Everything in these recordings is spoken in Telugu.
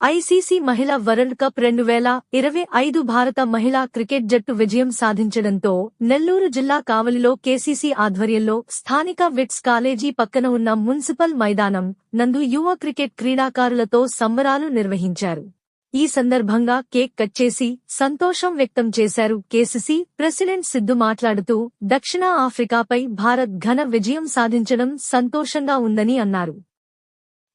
ఐసీసీ మహిళా వరల్డ్ కప్ రెండు వేల ఇరవై ఐదు భారత మహిళా క్రికెట్ జట్టు విజయం సాధించడంతో నెల్లూరు జిల్లా కావలిలో కేసీసీ ఆధ్వర్యంలో స్థానిక విట్స్ కాలేజీ పక్కన ఉన్న మున్సిపల్ మైదానం నందు యువ క్రికెట్ క్రీడాకారులతో సంబరాలు నిర్వహించారు. ఈ సందర్భంగా కేక్ కట్ చేసి సంతోషం వ్యక్తం చేశారు కేసీసీ ప్రెసిడెంట్ సిద్ధు మాట్లాడుతూ దక్షిణ ఆఫ్రికాపై భారత్ ఘన విజయం సాధించడం సంతోషంగా ఉందని అన్నారు.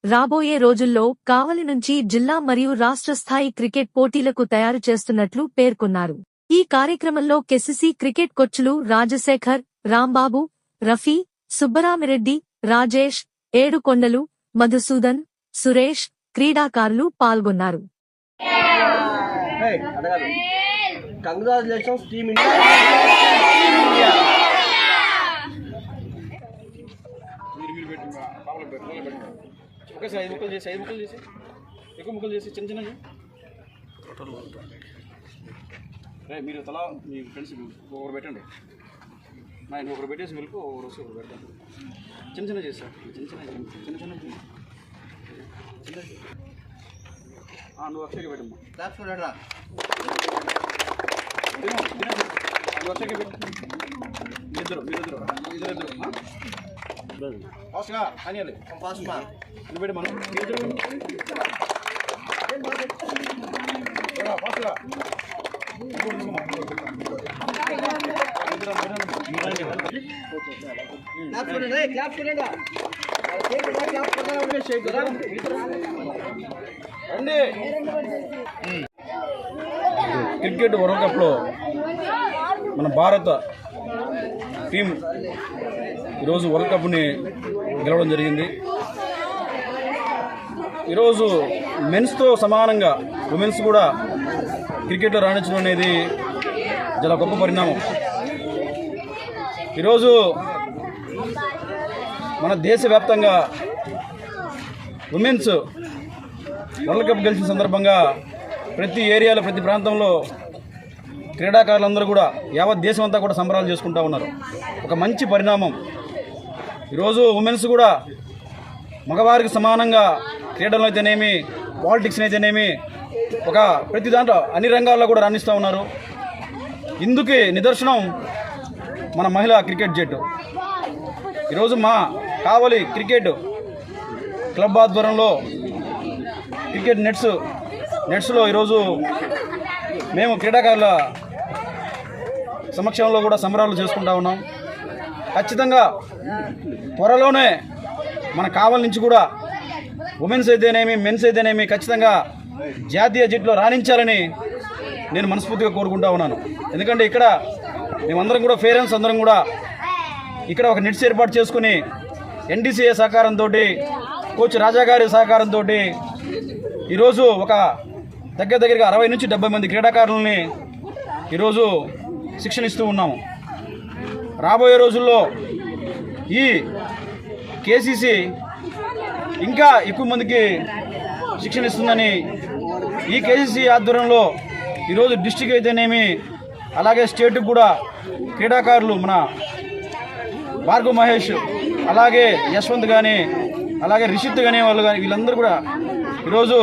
రాబోయే రోజుల్లో కావలి నుంచి జిల్లా మరియు రాష్ట్ర స్థాయి క్రికెట్ పోటీలకు తయారు చేస్తున్నట్లు పేర్కొన్నారు. ఈ కార్యక్రమంలో కెసిసి క్రికెట్ కోచ్లు రాజశేఖర్ రాంబాబు రఫీ సుబ్బరామిరెడ్డి రాజేష్ ఏడుకొండలు మధుసూదన్ సురేష్ క్రీడాకారులు పాల్గొన్నారు. మీరు మీరు పెట్టి ఒకేసారి ఐదు ముక్కలు చేసి ఐదు ముక్కలు చేసి. ఎక్కువ ముక్కలు చేసి చిన్న చిన్నవి. రే మీరు తలా మీ ఫ్రెండ్స్ ఒకరు పెట్టండి. నా ఒకరు పెట్టేసి మీకు ఒకరు వస్తే ఒకరు పెడతాను చిన్న చిన్న చేసి సార్ చిన్న చిన్న చిన్న చిన్న చిన్న ఆ, నువ్వు అక్షయకి పెట్టమ్మా చూడరా నువ్వు అక్షయకి పెట్టు. మీరిద్దరు మీరిద్దరు ఇద్దరు ఇద్దరు ఫాస్ట్గా మనం ఫాస్ట్గా చూడండి చూడండి రండి. క్రికెట్ వరల్డ్ కప్లో మన భారత టీం ఈరోజు వరల్డ్ కప్ని గెలవడం జరిగింది. ఈరోజు మెన్స్తో సమానంగా ఉమెన్స్ కూడా క్రికెట్లో రాణించడం అనేది చాలా గొప్ప పరిణామం. ఈరోజు మన దేశవ్యాప్తంగా ఉమెన్స్ వరల్డ్ కప్ గెలిచిన సందర్భంగా ప్రతి ఏరియాలో ప్రతి ప్రాంతంలో క్రీడాకారులందరూ కూడా యావత్ దేశం అంతా కూడా సంబరాలు చేసుకుంటా ఉన్నారు. ఒక మంచి పరిణామం. ఈరోజు ఉమెన్స్ కూడా మగవారికి సమానంగా క్రీడలు అయితేనేమి పాలిటిక్స్ అయితేనేమి ఒక ప్రతి దాంట్లో అన్ని రంగాల్లో కూడా రాణిస్తూ ఉన్నారు. ఇందుకే నిదర్శనం మన మహిళా క్రికెట్ జట్టు. ఈరోజు మా కావలి క్రికెట్ క్లబ్ ఆధ్వర్యంలో క్రికెట్ నెట్స్ నెట్స్లో ఈరోజు మేము క్రీడాకారుల సమక్షంలో కూడా సంబరాలు చేసుకుంటా ఉన్నాం. ఖచ్చితంగా త్వరలోనే మన కావల నుంచి కూడా ఉమెన్స్ అయితేనేమి మెన్స్ అయితేనేమి ఖచ్చితంగా జాతీయ జట్టులో రాణించాలని నేను మనస్ఫూర్తిగా కోరుకుంటా ఉన్నాను. ఎందుకంటే ఇక్కడ మేమందరం కూడా పేరెంట్స్ అందరం కూడా ఇక్కడ ఒక నెట్స్ ఏర్పాటు చేసుకుని ఎన్డీసీఏ సహకారంతో కోచ్ రాజా గారి సహకారంతో ఈరోజు ఒక దగ్గర దగ్గరగా అరవై నుంచి డెబ్బై మంది క్రీడాకారులని ఈరోజు శిక్షణ ఇస్తూ ఉన్నాము. రాబోయే రోజుల్లో ఈ కేసీసీ ఇంకా ఎక్కువ మందికి శిక్షణ ఇస్తుందని ఈ కేసీసీ ఆధ్వర్యంలో ఈరోజు డిస్టిక్ అయితేనేమి అలాగే స్టేట్కి కూడా క్రీడాకారులు మన భార్గవ మహేష్ అలాగే యశ్వంత్ కానీ అలాగే రిషిత్ కానీ వాళ్ళు కానీ వీళ్ళందరూ కూడా ఈరోజు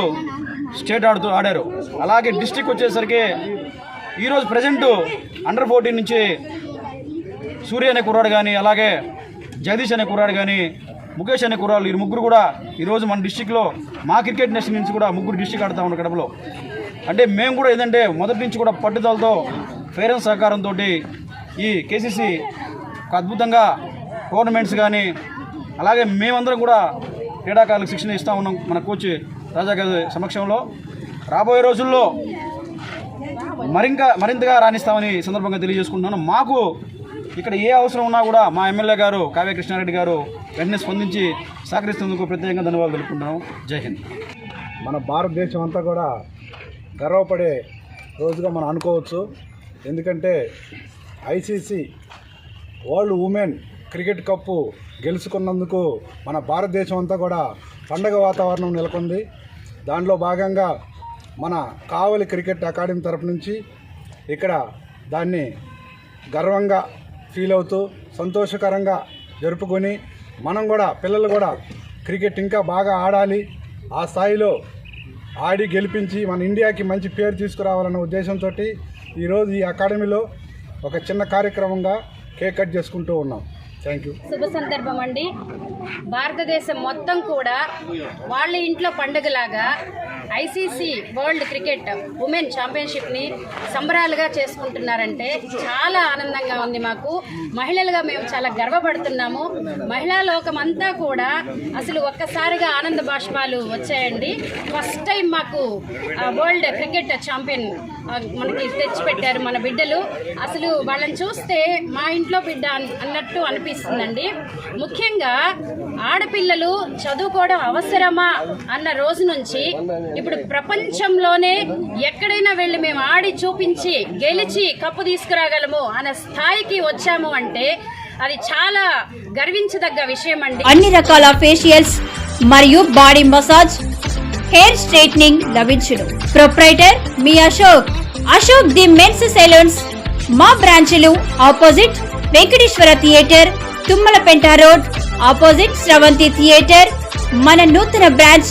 స్టేట్ ఆడుతూ ఆడారు. అలాగే డిస్టిక్ వచ్చేసరికి ఈరోజు ప్రజెంట్ అండర్ ఫోర్టీన్ నుంచి సూర్య అనే కుర్రాడు కానీ అలాగే జగదీష్ అనే కుర్రాడు కానీ ముఖేష్ అనే కుర్రాడు ఈ ముగ్గురు కూడా ఈరోజు మన డిస్టిక్లో మా క్రికెట్ నేషన్ నుంచి కూడా ముగ్గురు డిస్టిక్ ఆడుతూ ఉన్నారు కడపలో అంటే మేము కూడా ఏంటంటే మొదటి నుంచి కూడా పట్టుదలతో పేరెంట్స్ సహకారంతో ఈ కేసీసీ ఒక అద్భుతంగా టోర్నమెంట్స్ కానీ అలాగే మేమందరం కూడా క్రీడాకారులకు శిక్షణ ఇస్తూ ఉన్నాం మన కోచ్ రాజా గారి సమక్షంలో. రాబోయే రోజుల్లో మరింక మరింతగా రాణిస్తామని సందర్భంగా తెలియజేసుకుంటున్నాను. మాకు ఇక్కడ ఏ అవసరం ఉన్నా కూడా మా ఎమ్మెల్యే గారు కావ్య కృష్ణారెడ్డి గారు వెంటనే స్పందించి సహకరిస్తున్నందుకు ప్రత్యేకంగా ధన్యవాదాలు తెలుపుకుంటున్నాం. జై హింద్. మన భారతదేశం అంతా కూడా గర్వపడే రోజుగా మనం అనుకోవచ్చు. ఎందుకంటే ICC world women cricket cup గెలుచుకున్నందుకు మన భారతదేశం అంతా కూడా పండగ వాతావరణం నెలకొంది. దానిలో భాగంగా మన కావలి క్రికెట్ అకాడమీ తరపు నుంచి ఇక్కడ దాన్ని గర్వంగా ఫీల్ అవుతూ సంతోషకరంగా జరుపుకొని మనం కూడా పిల్లలు కూడా క్రికెట్ ఇంకా బాగా ఆడాలి. ఆ స్థాయిలో ఆడి గెలిపించి మన ఇండియాకి మంచి పేరు తీసుకురావాలన్న ఉద్దేశంతో ఈరోజు ఈ అకాడమీలో ఒక చిన్న కార్యక్రమంగా కేక్ కట్ చేసుకుంటూ ఉన్నాం. థ్యాంక్ యూ శుభ సందర్భం అండి. భారతదేశం మొత్తం కూడా వాళ్ళ ఇంట్లో పండుగలాగా ఐసీసీ వరల్డ్ క్రికెట్ ఉమెన్ ఛాంపియన్షిప్ని సంబరాలుగా చేసుకుంటున్నారంటే చాలా ఆనందంగా ఉంది మాకు. మహిళలుగా మేము చాలా గర్వపడుతున్నాము. మహిళా లోకం అంతా కూడా అసలు ఒక్కసారిగా ఆనంద బాష్పాలు వచ్చాయండి. ఫస్ట్ టైం మాకు వరల్డ్ క్రికెట్ ఛాంపియన్ మనకి తెచ్చిపెట్టారు మన బిడ్డలు. అసలు వాళ్ళని చూస్తే మా ఇంట్లో బిడ్డ అన్- అన్నట్టు అనిపిస్తుందండి. ముఖ్యంగా ఆడపిల్లలు చదువుకోవడం అవసరమా అన్న రోజు నుంచి ఇప్పుడు ప్రపంచంలోనే ఎక్కడైనా వెళ్ళి మేము ఆడి చూపించి గెలిచి కప్పు తీసుకురాగలము అనే స్థాయికి వచ్చాము అంటే అది చాలా గర్వించదగ్గ విషయం అండి. అన్ని రకాల ఫేషియల్స్ మరియు బాడీ మసాజ్ హెయిర్ స్ట్రైట్నింగ్ లభించును. Proprietor me Ashok. Ashok the men's salons మా బ్రాంచ్లు opposite Venkateswara theatre Tummalapenta road opposite Sravanthi theatre మన నూతన బ్రాంచ్